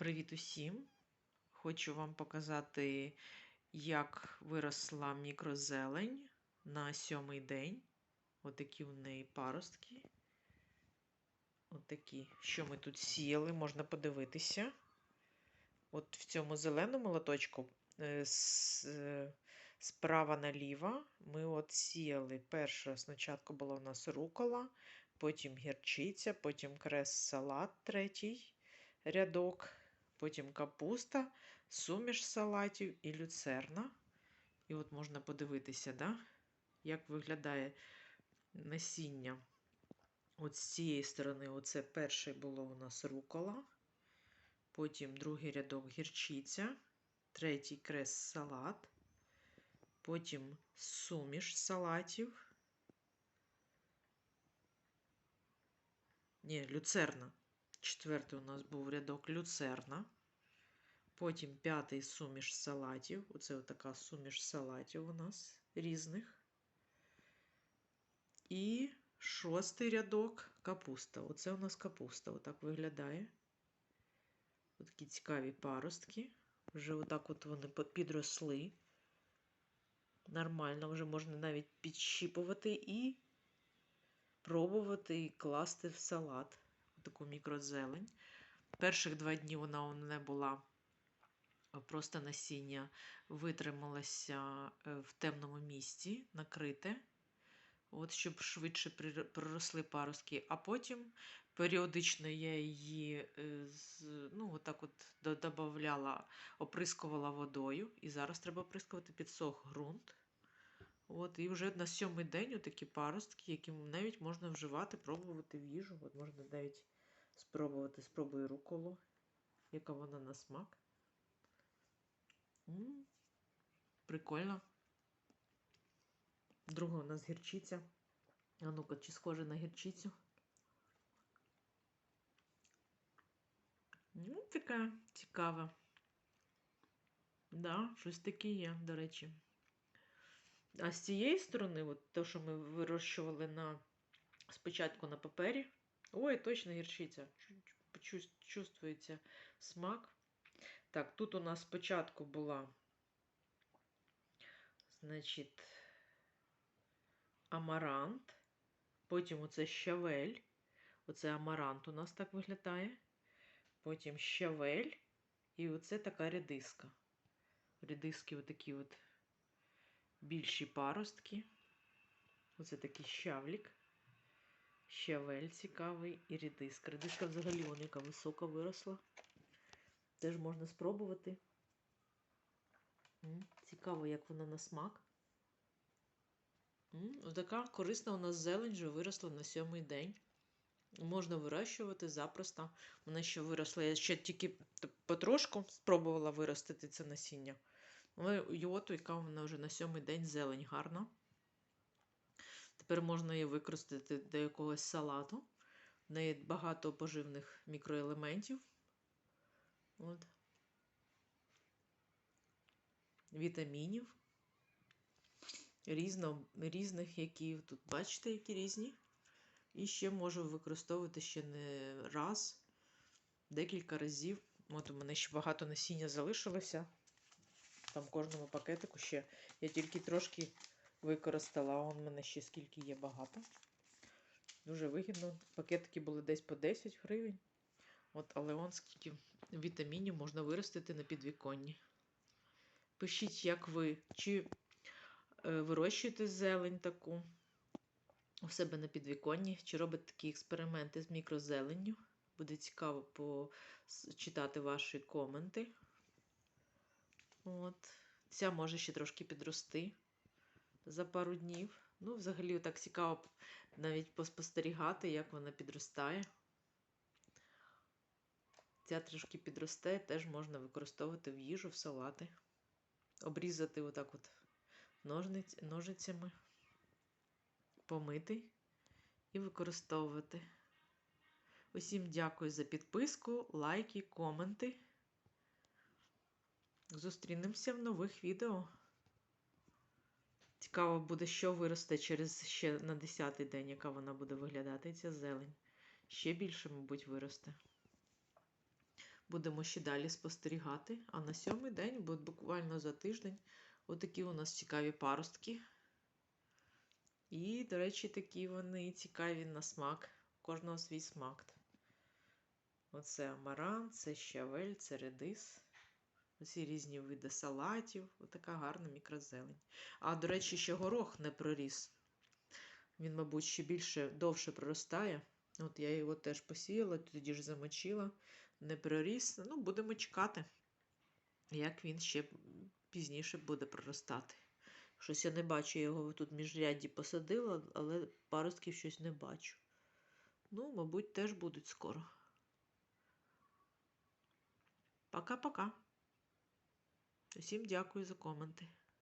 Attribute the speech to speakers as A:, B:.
A: Привіт усім! Хочу вам показати, як виросла мікрозелень на сьомий день. Отакі у неї паростки. Отакі. Що ми тут сіяли, можна подивитися. От в цьому зеленому лоточку е, е, справа наліво ми от сіяли. Перше спочатку була у нас рукола, потім гірчиця, потім крес салат третій рядок, потім капуста, суміш салатів і люцерна. І от можна подивитися, да? як виглядає насіння. От з цієї сторони, оце перше було у нас рукола, потім другий рядок гірчиця, третій крес салат, потім суміш салатів. Ні, люцерна. Четвертий у нас був рядок люцерна. Потім п'ятий суміш салатів. Оце така суміш салатів у нас різних. І шостий рядок капуста. Оце у нас капуста. Отак виглядає. Такі цікаві паростки. Вже отак от вони підросли. Нормально, вже можна навіть підщіпувати і пробувати і класти в салат таку мікрозелень. Перших два дні вона у мене була просто насіння, витрималася е, в темному місці, накрите, от, щоб швидше проросли паростки. А потім періодично я її е, ну, отак от до- додавала, оприскувала водою. І зараз треба оприскувати підсох ґрунт. От, і вже на сьомий день такі паростки, які навіть можна вживати, пробувати в їжу. От можна навіть спробувати, спробую руколу, яка вона на смак. м прикольно. Друга у нас гірчиця. А ну-ка, чи схоже на гірчицю? Ну, така цікава. Да, щось таке є, до речі. А з цієї сторони, от те, що ми вирощували на, спочатку на папері. Ой, точно гірчиця. Чу- чу- Чувствується смак. Так, тут у нас спочатку була, значить, амарант. Потім оце щавель. Оце амарант у нас так виглядає. Потім щавель. І оце така редиска. Редиски отакі от більші паростки. Оце такий щавлік. Щавель цікавий і редиска. Редиска взагалі вона яка висока виросла. Теж можна спробувати. Цікаво, як вона на смак. М, Отака корисна у нас зелень вже виросла на сьомий день. Можна вирощувати запросто. Вона ще виросла. Я ще тільки потрошку спробувала виростити це насіння. Але йоту, яка вона вже на сьомий день зелень гарна. Тепер можна її використати до якогось салату. В неї багато поживних мікроелементів. От. Вітамінів. Різно, різних, які тут бачите, які різні. І ще можу використовувати ще не раз, декілька разів. От у мене ще багато насіння залишилося. Там кожному пакетику ще. Я тільки трошки використала, а он мене ще скільки є багато. Дуже вигідно. Пакетики були десь по 10 гривень. От, але он скільки вітамінів можна виростити на підвіконні. Пишіть, як ви, чи е, вирощуєте зелень таку у себе на підвіконні, чи робите такі експерименти з мікрозеленню. Буде цікаво почитати ваші коменти. От. Ця може ще трошки підрости за пару днів. Ну, взагалі, так цікаво навіть поспостерігати, як вона підростає. Ця трошки підросте, теж можна використовувати в їжу, в салати. Обрізати отак от ножниць, ножицями, помити і використовувати. Усім дякую за підписку, лайки, коменти. Зустрінемося в нових відео. Цікаво буде, що виросте через ще на 10-й день, яка вона буде виглядати, ця зелень. Ще більше, мабуть, виросте. Будемо ще далі спостерігати. А на сьомий день, буквально за тиждень, отакі у нас цікаві паростки. І, до речі, такі вони цікаві на смак. Кожного свій смак. Оце амаран, це щавель, це редис. Усі різні види салатів. Отака гарна мікрозелень. А, до речі, ще горох не проріс. Він, мабуть, ще більше довше проростає. От я його теж посіяла, тоді ж замочила, не проріс. Ну, будемо чекати, як він ще пізніше буде проростати. Щось я не бачу, я його тут міжрядді посадила, але паростків щось не бачу. Ну, мабуть, теж будуть скоро. Пока-пока. Усім дякую за коменти.